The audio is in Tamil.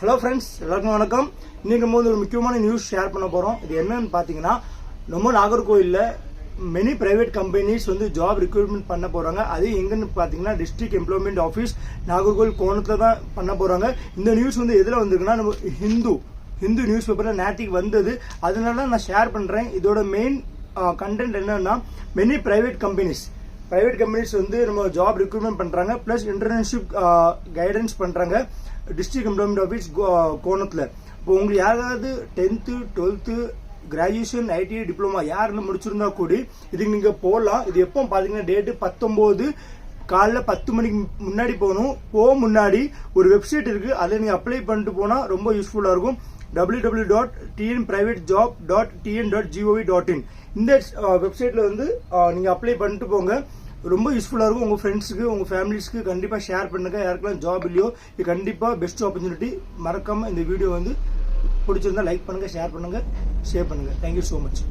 ஹலோ ஃப்ரெண்ட்ஸ் எல்லாருக்கும் வணக்கம். இன்னைக்கு போது ஒரு முக்கியமான நியூஸ் ஷேர் பண்ண போகிறோம் இது என்னன்னு பார்த்தீங்கன்னா நம்ம நாகர்கோயில்ல மெனி ப்ரைவேட் கம்பெனிஸ் வந்து ஜாப் ரெக்ரூட்மெண்ட் பண்ண போகிறாங்க அது எங்கன்னு பார்த்தீங்கன்னா டிஸ்ட்ரிக்ட் எம்ப்ளாய்மெண்ட் ஆஃபீஸ் நாகர்கோவில் கோணத்தில் தான் பண்ண போகிறாங்க இந்த நியூஸ் வந்து எதில் வந்திருக்குன்னா நம்ம ஹிந்து ஹிந்து நியூஸ் பேப்பரில் நேற்றுக்கு வந்தது. அதனால நான் ஷேர் பண்ணுறேன் இதோட மெயின் கண்டென்ட் என்னன்னா many private companies private companies வந்து நம்ம ஜாப் ரெக்ரூட்மெண்ட் பண்ணுறாங்க ப்ளஸ் இன்டர்ன்ஷிப் கைடன்ஸ் பண்ணுறாங்க டிஸ்ட்ரிக்ட் எம்ப்ளாய்மெண்ட் ஆஃபீஸ் கோணத்தில். இப்போ உங்களுக்கு யாராவது tenth twelfth graduation ITI diploma யாருன்னு முடிச்சிருந்தா கூட இதுக்கு நீங்கள் போகலாம் இது எப்போ பார்த்தீங்கன்னா டேட்டு பத்தொம்போது காலைல பத்து மணிக்கு முன்னாடி போகணும். போக முன்னாடி. ஒரு வெப்சைட் இருக்குது அதில் நீங்கள் அப்ளை பண்ணிட்டு போனால் ரொம்ப யூஸ்ஃபுல்லாக இருக்கும். W W dot TN private job dot TN dot GOV dot in இந்த வெப்சைட்டில் வந்து நீங்கள் அப்ளை பண்ணிட்டு போங்க. ரொம்ப யூஸ்ஃபுல்லாக இருக்கும். உங்கள் ஃப்ரெண்ட்ஸுக்கு உங்கள் ஃபேமிலிஸ்க்கு கண்டிப்பாக ஷேர் பண்ணுங்கள் யாருக்கெல்லாம் ஜாப் இல்லையோ இது கண்டிப்பாக பெஸ்ட் ஆப்பர்ச்சுனிட்டி மறக்காமல் இந்த வீடியோ வந்து பிடிச்சிருந்தா லைக் பண்ணுங்கள் ஷேர் பண்ணுங்கள் ஷேர் பண்ணுங்கள் தேங்க்யூ ஸோ மச்